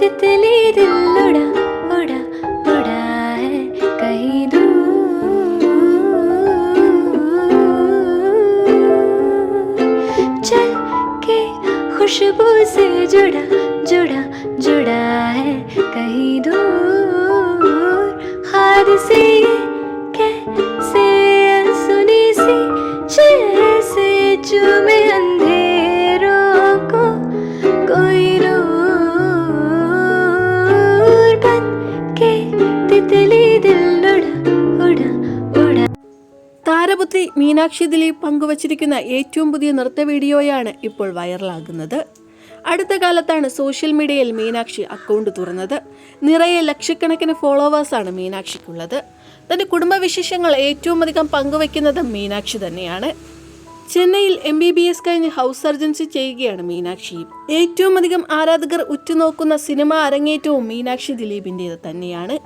तितली दिल उड़ा उड़ा उड़ा है कहीं दूर। चल के खुशबू से जुड़ा जुड़ा जुड़ा താരപുത്രി മീനാക്ഷി ദിലീപ് പങ്കുവച്ചിരിക്കുന്ന ഏറ്റവും പുതിയ നൃത്ത വീഡിയോയാണ് ഇപ്പോൾ വൈറലാകുന്നത്. അടുത്ത കാലത്താണ് സോഷ്യൽ മീഡിയയിൽ മീനാക്ഷി അക്കൗണ്ട് തുറന്നത്. നിറയെ ലക്ഷക്കണക്കിന് ഫോളോവേഴ്സാണ് മീനാക്ഷിക്കുള്ളത്. തന്റെ കുടുംബവിശേഷങ്ങൾ ഏറ്റവും അധികം പങ്കുവയ്ക്കുന്നത് മീനാക്ഷി തന്നെയാണ്. ചെന്നൈയിൽ എം ബി ബി എസ് കഴിഞ്ഞ് ഹൗസ് സർജൻസി ചെയ്യുകയാണ് മീനാക്ഷി. ഏറ്റവും അധികം ആരാധകർ ഉറ്റുനോക്കുന്ന സിനിമ അരങ്ങേറ്റവും മീനാക്ഷി ദിലീപിന്റേത് തന്നെയാണ്.